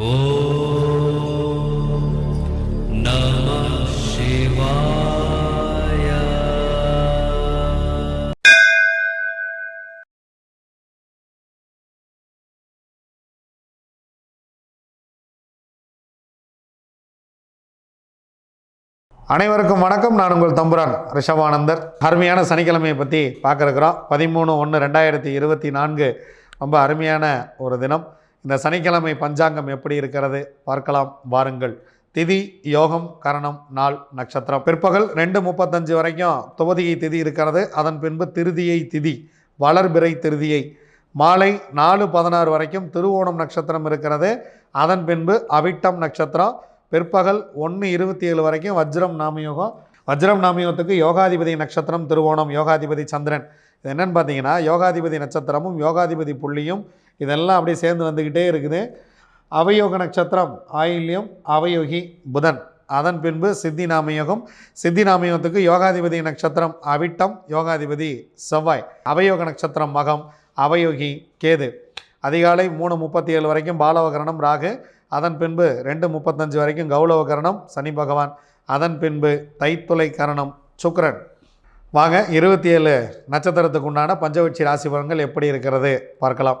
அனைவருக்கும் வணக்கம். நான் உங்கள் தம்புரான் ரிஷபானந்தர். அருமையான சனிக்கிழமையை பற்றி பார்க்க பதிமூணு ஒன்று ரெண்டாயிரத்தி இருபத்தி நான்கு. ரொம்ப அருமையான ஒரு தினம். இந்த சனிக்கிழமை பஞ்சாங்கம் எப்படி இருக்கிறது? பார்க்கலாம். வாருங்கள். திதி யோகம் கரணம் நாள் நட்சத்திரம். பிற்பகல் ரெண்டு முப்பத்தஞ்சு வரைக்கும் துவதியை திதி இருக்கிறது. அதன் பின்பு திருதியை திதி வளர்பிறை திருதியை. மாலை நாலு பதினாறு வரைக்கும் திருவோணம் நட்சத்திரம் இருக்கிறது. அதன் பின்பு அவிட்டம் நட்சத்திரம். பிற்பகல் ஒன்று இருபத்தி ஏழு வரைக்கும் வஜ்ரம் நாமயோகம். வஜ்ரம் நாமயோகத்துக்கு யோகாதிபதி நட்சத்திரம் திருவோணம் யோகாதிபதி சந்திரன். இது என்னன்னு பார்த்தீங்கன்னா யோகாதிபதி நட்சத்திரமும் யோகாதிபதி புள்ளியும் இதெல்லாம் அப்படியே சேர்ந்து வந்துக்கிட்டே இருக்குது. அவயோக நட்சத்திரம் ஆயில்யம் அவயோகி புதன். அதன் பின்பு சித்தி நாமயோகம். சித்தி நாமயோகத்துக்கு யோகாதிபதி நட்சத்திரம் அவிட்டம் யோகாதிபதி செவ்வாய். அவயோக நட்சத்திரம் மகம் அவயோகி கேது. அதிகாலை மூணு முப்பத்தி ஏழு வரைக்கும் பாலவகரணம் ராகு. அதன் பின்பு ரெண்டு முப்பத்தஞ்சு வரைக்கும் கௌளவகரணம் சனி பகவான். அதன் பின்பு தைத்துளை கரணம் சுக்கரன். வாங்க இருபத்தி ஏழு நட்சத்திரத்துக்கு உண்டான பஞ்சவட்சி ராசி பலன்கள் எப்படி இருக்கிறது பார்க்கலாம்.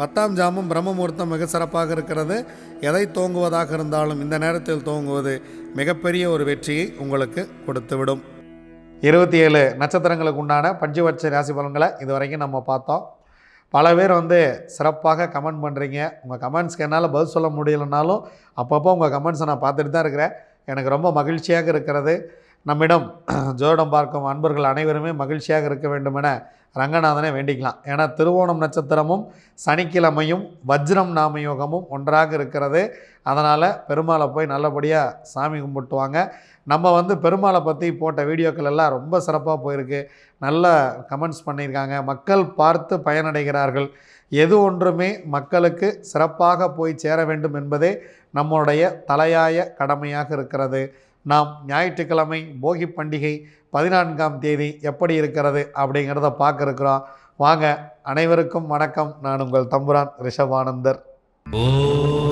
பத்தாம் ஜாமம் பிரம்ம முகூர்த்தம் மிக சிறப்பாக இருக்கிறது. எதை தோங்குவதாக இருந்தாலும் இந்த நேரத்தில் தோங்குவது மிகப்பெரிய ஒரு வெற்றியை உங்களுக்கு கொடுத்துவிடும். இருபத்தி ஏழு நட்சத்திரங்களுக்கு உண்டான பஞ்சவட்ச ராசி பலன்களை இது வரைக்கும் நம்ம பார்த்தோம். பல பேர் வந்து சிறப்பாக கமெண்ட் பண்ணுறீங்க உங்கள் கமெண்ட்ஸ்க்கு என்னால் பதில் சொல்ல முடியலைனாலும் அப்பப்போ உங்கள் கமெண்ட்ஸை நான் பார்த்துட்டு தான் இருக்கிறேன். எனக்கு ரொம்ப மகிழ்ச்சியாக இருக்கிறது. நம்மிடம் ஜோதிடம் பார்க்கும் அன்பர்கள் அனைவருமே மகிழ்ச்சியாக இருக்க வேண்டும் என ரங்கநாதனை வேண்டிக்கலாம். ஏன்னா திருவோணம் நட்சத்திரமும் சனிக்கிழமையும் வஜ்ரம் நாமயோகமும் ஒன்றாக இருக்கிறது. அதனால் பெருமாளை போய் நல்லபடியாக சாமி கும்பிட்டுவாங்க. நம்ம வந்து பெருமாளை பற்றி போட்ட வீடியோக்கள் எல்லாம் ரொம்ப சிறப்பாக போயிருக்கு. நல்ல கமெண்ட்ஸ் பண்ணியிருக்காங்க. மக்கள் பார்த்து பயனடைகிறார்கள். எது ஒன்றுமே மக்களுக்கு சிறப்பாக போய் சேர வேண்டும் என்பதே நம்முடைய தலையாய கடமையாக இருக்கிறது. நாம் ஞாயிற்றுக்கிழமை போகி பண்டிகை பதினான்காம் தேதி எப்படி இருக்கிறது அப்படிங்கிறத பார்க்க இருக்கிறோம் வாங்க அனைவருக்கும் வணக்கம். நான் உங்கள் தம்புரான் ரிஷபானந்தர். ஓ